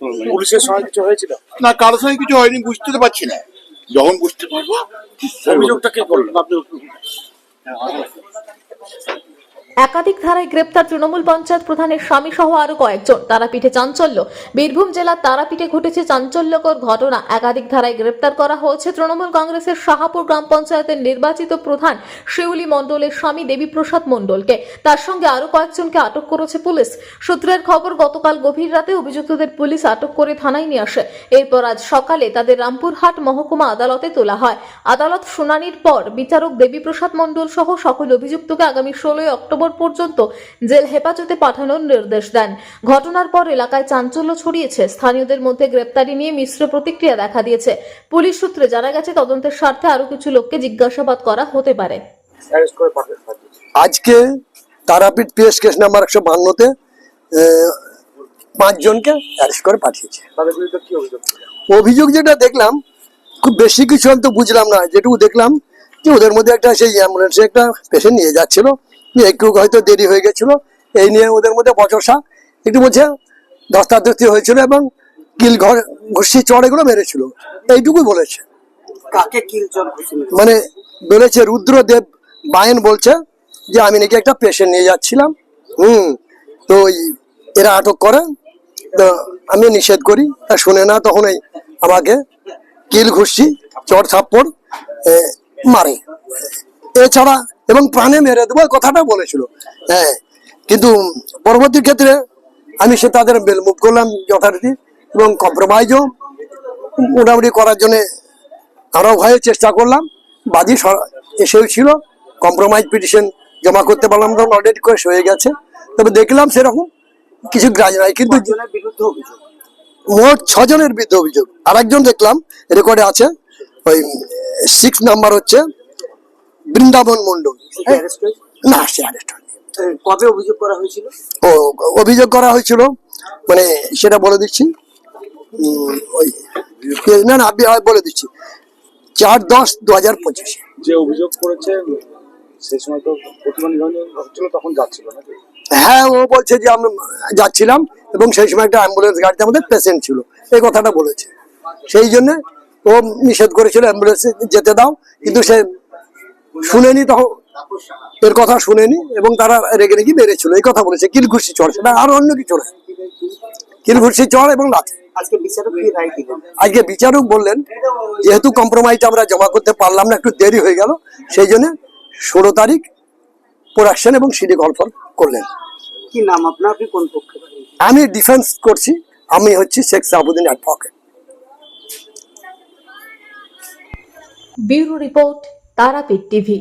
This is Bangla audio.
পুলিশের সঙ্গে কিছু হয়েছিল? না কারোর সঙ্গে কিছু হয়নি বুঝতে তো পারছি না। যখন বুঝতে পারব অভিযোগটা কে করল? একাধিক ধারায় গ্রেপ্তার তৃণমূল পঞ্চায়েত প্রধানের স্বামী সহ আরও কয়েকজন। তারাপীঠে চাঞ্চল্য। বীরভূম জেলার তারাপীঠে ঘটেছে চাঞ্চল্যকর ঘটনা। একাধিক ধারায় গ্রেপ্তার করা হয়েছে তৃণমূল কংগ্রেসের শাহাপুর গ্রাম পঞ্চায়েতের নির্বাচিত প্রধান শিউলি মণ্ডলের স্বামী দেবীপ্রসাদ মণ্ডলকে। তার সঙ্গে আরও কয়েকজনকে আটক করেছে পুলিশ। সূত্রের খবর, গতকাল গভীর রাতে অভিযুক্তদের পুলিশ আটক করে থানায় নিয়ে আসে। এরপর আজ সকালে তাদের রামপুরহাট মহকুমা আদালতে তোলা হয়। আদালত শুনানির পর বিচারক দেবীপ্রসাদ মণ্ডল সহ সকল অভিযুক্তকে আগামী ষোলোই অক্টোবর পর্যন্ত জেল হেফাজতে পাঠানোর নির্দেশ দেন। ঘটনার পর এলাকায় চাঞ্চল্য ছড়িয়েছে। স্থানীয়দের মধ্যে গ্রেপ্তারি নিয়ে মিশ্র প্রতিক্রিয়া দেখা দিয়েছে। পুলিশ সূত্রে জানা গেছে তদন্তের স্বার্থে আরও কিছু লোককে জিজ্ঞাসাবাদ করা হতে পারে। আজকে তারাপীঠ পিএস কেস নাম্বার একশো বান্নতে পাঁচজনকে অ্যারেস্ট করে পাঠিয়েছে। অভিযোগ যেটা দেখলাম খুব বেশি কিছু আমি তো বুঝলাম না। যেটুকু দেখলাম যে ওদের মধ্যে একটা সেই অ্যাম্বুলেন্সে একটা পেশেন্ট নিয়ে যাচ্ছিল। একটু হয়তো দেরি হয়ে গেছিল। এই নিয়ে ওদের মধ্যে বচসা। একটু বলছে ধস্তাধস্তি হয়েছিল এবং কিল ঘর ঘুষি চড় এগুলো মেরেছিল। এইটুকুই বলেছে। মানে বলেছে রুদ্রদেব বায়ন বলছে যে আমি নাকি একটা পেশেন্ট নিয়ে যাচ্ছিলাম। হুম তো ওই এরা আটক করে। তো আমি নিষেধ করি। তা শুনে না তখন এই আমাকে কিল ঘুষি চড় থাপ্পড় এ, মারে। এছাড়া এবং প্রাণে মেরে দেবো কথাটা বলেছিল। হ্যাঁ কিন্তু পরবর্তী ক্ষেত্রে আমি সে তাদের বেলমুখ করলাম যথারীতি এবং কম্প্রোমাইজও মোটামুটি করার জন্যে আমরাও ভয়ে চেষ্টা করলাম। বাদী সর- এসেও ছিল কম্প্রোমাইজ পিটিশন জমা করতে পারলাম তখন অলরেডি করে হয়ে গেছে। তবে দেখলাম সেরকম কিছু গ্রাজ নাই কিন্তু মোট ছজনের বিরুদ্ধে অভিযোগ। আরেকজন দেখলাম রেকর্ডে আছে ওই সিক্স নাম্বার হচ্ছে বৃন্দাবন মন্ডল না সে আরেস্ট হয়নি। কবে অভিযোগ করা হয়েছিল? ও অভিযোগ করা হয়েছিল মানে সেটা বলে দিচ্ছি। ওই না না আমি বলে দিচ্ছি। চার দশ দু হাজার পঁচিশে। যে অভিযোগ করেছে সেই সময় তো প্রতিমা নিধন হচ্ছিল তখন যাচ্ছিল হ্যাঁ ও বলছে যে আমরা যাচ্ছিলাম এবং সেই সময় একটা অ্যাম্বুলেন্স গাড়িতে আমাদের পেশেন্ট ছিল। এই কথাটা বলেছে। সেই জন্য ও নিষেধ করেছিল অ্যাম্বুলেন্সে যেতে দাও কিন্তু সে শুনেনি তখন এর কথা শুনেনি এবং তারা রেগে রেগে বেড়েছিল এই কথা বলেছে। কিলঘুষি চড় সেটা আর অন্য কিছু নয়। কিলঘুষি চড় এবং লাথি আজকে বিচারক কি রায় দিলেন? আজকে বিচারক বললেন যেহেতু কম্প্রোমাইজ আমরা জমা করতে পারলাম না একটু দেরি হয়ে গেল সেই জন্য ষোলো তারিখ প্রোডাকশন এবং সিডি কনফার্ম করলেন। কি নাম আপনার? আপনি কোন পক্ষে? আমি ডিফেন্স করছি। আমি হচ্ছি Sheikh Sahabuddin advocate bureau report Tarapith TV